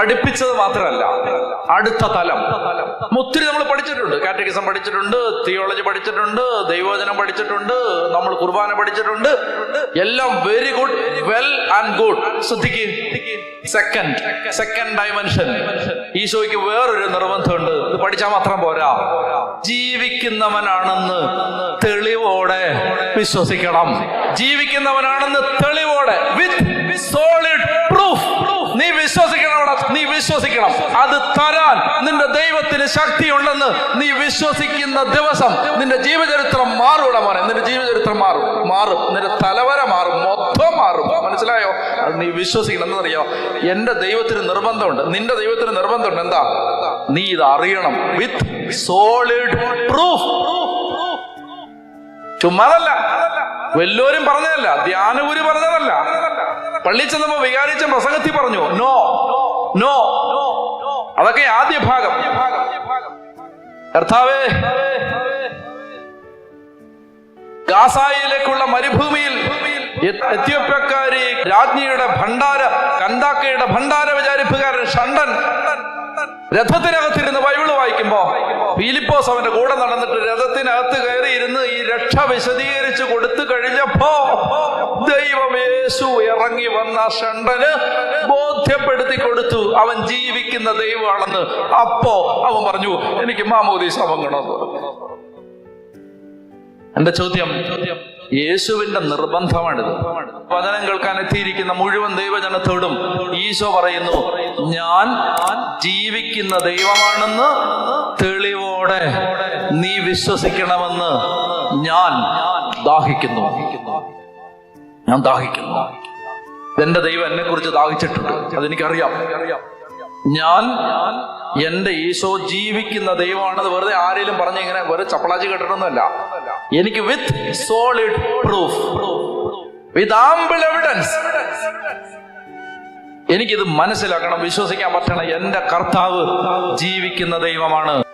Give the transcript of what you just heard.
പഠിപ്പിച്ചത് മാത്രമല്ല അടുത്ത തലം. ഒത്തിരി നമ്മൾ പഠിച്ചിട്ടുണ്ട് കാറ്റഗിസം പഠിച്ചിട്ടുണ്ട് തിയോളജി പഠിച്ചിട്ടുണ്ട് ദൈവവചനം പഠിച്ചിട്ടുണ്ട് നമ്മൾ കുർബാന പഠിച്ചിട്ടുണ്ട്. എല്ലാം very good well and good ശ്രദ്ധിക്ക്. Second second dimension ഈശോയ്ക്ക് വേറൊരു നിർബന്ധമുണ്ട്. ഇത് പഠിച്ചാൽ മാത്രം പോരാ. ജീവിക്കുന്നവനാണെന്ന് തെളിവോടെ വിശ്വസിക്കണം. ജീവിക്കുന്നവനാണെന്ന് തെളിവോടെ വിശ്വസിക്കണം. അത് തരാൻ നിന്റെ ദൈവത്തിന് ശക്തിയുണ്ടെന്ന് നീ വിശ്വസിക്കുന്ന ദിവസം നിന്റെ ജീവചരിത്രം മാറൂടെ മോനെ. നിന്റെ ജീവചരിത്രം മാറും. മാറും. നിന്റെ തലവര മാറും. മൊത്തം മാറും. മനസ്സിലായോ? അത് നീ വിശ്വസിക്കണം. എന്നറിയോ എന്റെ ദൈവത്തിന് നിർബന്ധമുണ്ട്. നിന്റെ ദൈവത്തിന് നിർബന്ധമുണ്ട്. എന്താ? നീ ഇത് അറിയണം. വിത്ത് സോളിഡ് പ്രൂഫ് ചുമ്മാതല്ല വല്ലോരും പറഞ്ഞതല്ല. ധ്യാനഗുരു പറഞ്ഞതല്ല. പള്ളി ചെന്നപ്പോ വികാരിച്ച പ്രസംഗത്തിൽ പറഞ്ഞു നോ നോ അതൊക്കെ ആദ്യ ഭാഗം. കർത്താവേ ഗാസായിലേക്കുള്ള മരുഭൂമിയിൽ എത്തിയപ്പക്കാരി രാജ്ഞിയുടെ ഭണ്ഡാര കന്താക്കയുടെ ഭണ്ഡാര വിചാരിപ്പുകാരൻ ഷണ്ടൻ രഥത്തിനകത്തിരുന്ന് ബൈബിൾ വായിക്കുമ്പോ ഫിലിപ്പോസ് അവന്റെ കൂടെ നടന്നിട്ട് രഥത്തിനകത്ത് കയറിയിരുന്ന് ഈ രക്ഷ വിശദീകരിച്ചു കൊടുത്തു കഴിഞ്ഞപ്പോ ദൈവം യേശു ഇറങ്ങി വന്ന ഷണ്ടന് ബോധ്യപ്പെടുത്തി കൊടുത്തു. അവൻ ജീവിക്കുന്ന ദൈവമാണെന്ന്. അപ്പോ അവൻ പറഞ്ഞു എനിക്ക് മാമോദീസ വാങ്ങണമെന്ന് എന്റെ ചോദ്യം? യേശുവിന്റെ നിർബന്ധമാണിത്. വചനം കേൾക്കാൻ എത്തിയിരിക്കുന്ന മുഴുവൻ ദൈവജനത്തോടും ഈശോ പറയുന്നു ഞാൻ ജീവിക്കുന്ന ദൈവമാണെന്ന് തെളിവോടെ നീ വിശ്വസിക്കണമെന്ന് ഞാൻ ദാഹിക്കുന്നു. ഞാൻ ദാഹിക്കുന്നു. എന്റെ ദൈവം എന്നെ കുറിച്ച് ദാഹിച്ചിട്ടുണ്ട്. അതെനിക്കറിയാം. ഞാൻ എന്റെ ഈശോ ജീവിക്കുന്ന ദൈവമാണെന്ന് വെറുതെ ആരെങ്കിലും പറഞ്ഞ് ഇങ്ങനെ വെറുതെ ചപ്പളാച്ചി കെട്ടണമെന്നല്ല എനിക്ക് with solid proof with ample evidence എനിക്കിത് മനസ്സിലാക്കണം വിശ്വസിക്കാൻ പറ്റണം. എന്റെ കർത്താവ് ജീവിക്കുന്ന ദൈവമാണ്.